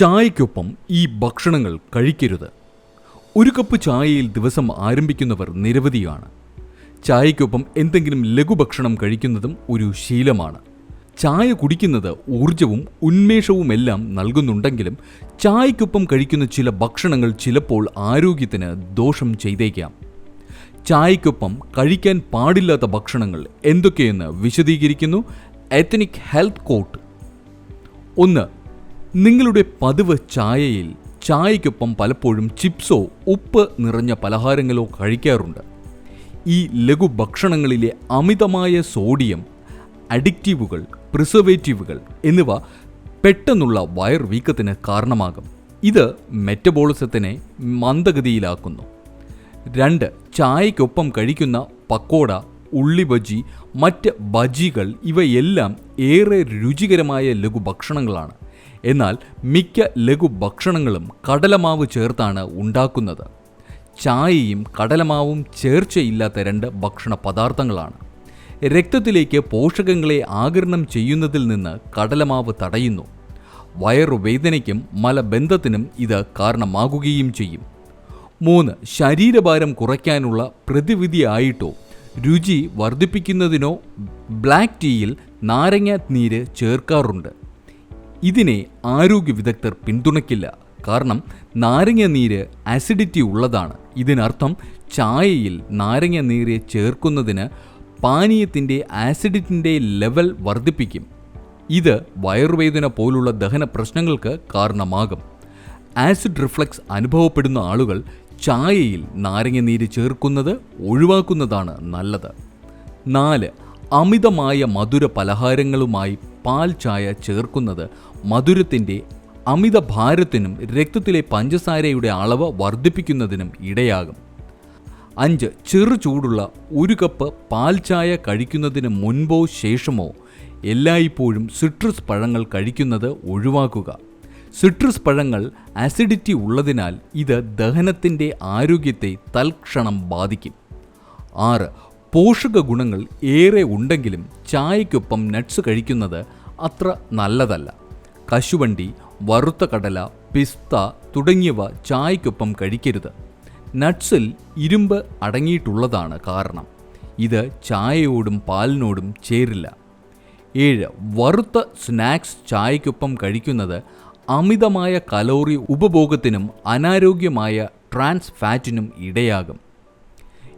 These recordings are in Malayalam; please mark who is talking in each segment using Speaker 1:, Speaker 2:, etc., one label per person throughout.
Speaker 1: ചായയ്ക്കൊപ്പം ഈ ഭക്ഷണങ്ങൾ കഴിക്കരുത്. ഒരു കപ്പ് ചായയിൽ ദിവസം ആരംഭിക്കുന്നവർ നിരവധിയാണ്. ചായയ്ക്കൊപ്പം എന്തെങ്കിലും ലഘുഭക്ഷണം കഴിക്കുന്നതും ഒരു ശീലമാണ്. ചായ കുടിക്കുന്നത് ഊർജവും ഉന്മേഷവുമെല്ലാം നൽകുന്നുണ്ടെങ്കിലും ചായയ്ക്കൊപ്പം കഴിക്കുന്ന ചില ഭക്ഷണങ്ങൾ ചിലപ്പോൾ ആരോഗ്യത്തിന് ദോഷം ചെയ്തേക്കാം. ചായയ്ക്കൊപ്പം കഴിക്കാൻ പാടില്ലാത്ത ഭക്ഷണങ്ങൾ എന്തൊക്കെയെന്ന് വിശദീകരിക്കുന്നു. എത്തനിക് ഹെൽത്ത് കോട്ട് ഒന്ന് നിങ്ങളുടെ പതിവ് ചായയിൽ ചായയ്ക്കൊപ്പം പലപ്പോഴും ചിപ്സോ ഉപ്പ് നിറഞ്ഞ പലഹാരങ്ങളോ കഴിക്കാറുണ്ട്. ഈ ലഘു ഭക്ഷണങ്ങളിലെ അമിതമായ സോഡിയം അഡിക്റ്റീവുകൾ പ്രിസർവേറ്റീവുകൾ എന്നിവ പെട്ടെന്നുള്ള വയർ വീക്കത്തിന് കാരണമാകും. ഇത് മെറ്റബോളിസത്തിനെ മന്ദഗതിയിലാക്കുന്നു. രണ്ട് ചായയ്ക്കൊപ്പം കഴിക്കുന്ന പക്കോട ഉള്ളി ബജി മറ്റ് ബജികൾ ഇവയെല്ലാം ഏറെ രുചികരമായ ലഘു ഭക്ഷണങ്ങളാണ്. എന്നാൽ മിക്ക ലഘു ഭക്ഷണങ്ങളും കടലമാവ് ചേർത്താണ് ഉണ്ടാക്കുന്നത്. ചായയും കടലമാവും ചേർച്ചയില്ലാത്ത രണ്ട് ഭക്ഷണ പദാർത്ഥങ്ങളാണ്. രക്തത്തിലേക്ക് പോഷകങ്ങളെ ആകിരണം ചെയ്യുന്നതിൽ നിന്ന് കടലമാവ് തടയുന്നു. വയറുവേദനയ്ക്കും മലബന്ധത്തിനും ഇത് കാരണമാകുകയും ചെയ്യും. മൂന്ന് ശരീരഭാരം കുറയ്ക്കാനുള്ള പ്രതിവിധിയായിട്ടോ രുചി വർദ്ധിപ്പിക്കുന്നതിനോ ബ്ലാക്ക് ടീയിൽ നാരങ്ങ നീര് ചേർക്കാറുണ്ട്. ഇതിനെ ആരോഗ്യ വിദഗ്ധർ പിന്തുണയ്ക്കില്ല. കാരണം നാരങ്ങ നീര് ആസിഡിറ്റി ഉള്ളതാണ്. ഇതിനർത്ഥം ചായയിൽ നാരങ്ങ നീര് ചേർക്കുന്നതിന് പാനീയത്തിന്റെ ആസിഡിറ്റിന്റെ ലെവൽ വർദ്ധിപ്പിക്കും. ഇത് വയറുവേദന പോലുള്ള ദഹന പ്രശ്നങ്ങൾക്ക് കാരണമാകും. ആസിഡ് റിഫ്ലക്സ് അനുഭവപ്പെടുന്ന ആളുകൾ ചായയിൽ നാരങ്ങ നീര് ചേർക്കുന്നത് ഒഴിവാക്കുന്നതാണ് നല്ലത്. നാല് അമിതമായ മധുര പലഹാരങ്ങളുമായി പാൽ ചായ ചേർക്കുന്നത് മധുരത്തിന്റെ അമിത ഭാരത്തിനും രക്തത്തിലെ പഞ്ചസാരയുടെ അളവ് വർദ്ധിപ്പിക്കുന്നതിനും ഇടയാകും. അഞ്ച് ചെറു ചൂടുള്ള ഒരു കപ്പ് പാൽ ചായ കഴിക്കുന്നതിന് മുൻപോ ശേഷമോ എല്ലായ്പ്പോഴും സിട്രസ് പഴങ്ങൾ കഴിക്കുന്നത് ഒഴിവാക്കുക. സിട്രസ് പഴങ്ങൾ ആസിഡിറ്റി ഉള്ളതിനാൽ ഇത് ദഹനത്തിന്റെ ആരോഗ്യത്തെ തൽക്ഷണം ബാധിക്കും. ആറ് പോഷക ഗുണങ്ങൾ ഏറെ ഉണ്ടെങ്കിലും ചായയ്ക്കൊപ്പം നട്ട്സ് കഴിക്കുന്നത് അത്ര നല്ലതല്ല. കശുവണ്ടി വറുത്ത കടല പിസ്ത തുടങ്ങിയവ ചായക്കൊപ്പം കഴിക്കരുത്. നട്ട്സിൽ ഇരുമ്പ് അടങ്ങിയിട്ടുള്ളതാണ് കാരണം. ഇത് ചായയോടും പാലിനോടും ചേരില്ല. ഏഴ് വറുത്ത സ്നാക്സ് ചായക്കൊപ്പം കഴിക്കുന്നത് അമിതമായ കലോറി ഉപഭോഗത്തിനും അനാരോഗ്യമായ ട്രാൻസ് ഫാറ്റിനും ഇടയാകും.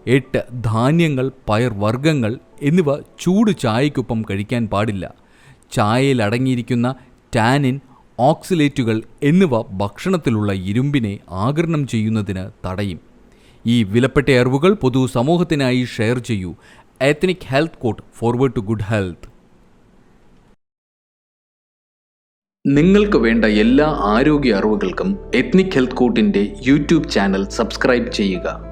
Speaker 1: എട്ട് ധാന്യങ്ങൾ പയർവർഗങ്ങൾ എന്നിവ ചൂട് ചായയ്ക്കൊപ്പം കഴിക്കാൻ പാടില്ല. ചായയിൽ അടങ്ങിയിരിക്കുന്ന ടാനിൻ ഓക്സിലേറ്റുകൾ എന്നിവ ഭക്ഷണത്തിലുള്ള ഇരുമ്പിനെ ആകരണം ചെയ്യുന്നതിന് തടയും. ഈ വിലപ്പെട്ട അറിവുകൾ പൊതു സമൂഹത്തിനായി ഷെയർ ചെയ്യൂ. Ethnic health court forward to good health നിങ്ങൾക്ക് വേണ്ട എല്ലാ ആരോഗ്യ അറിവുകൾക്കും എത്നിക് ഹെൽത്ത് കോട്ടിന്റെ യൂട്യൂബ് ചാനൽ സബ്സ്ക്രൈബ് ചെയ്യുക.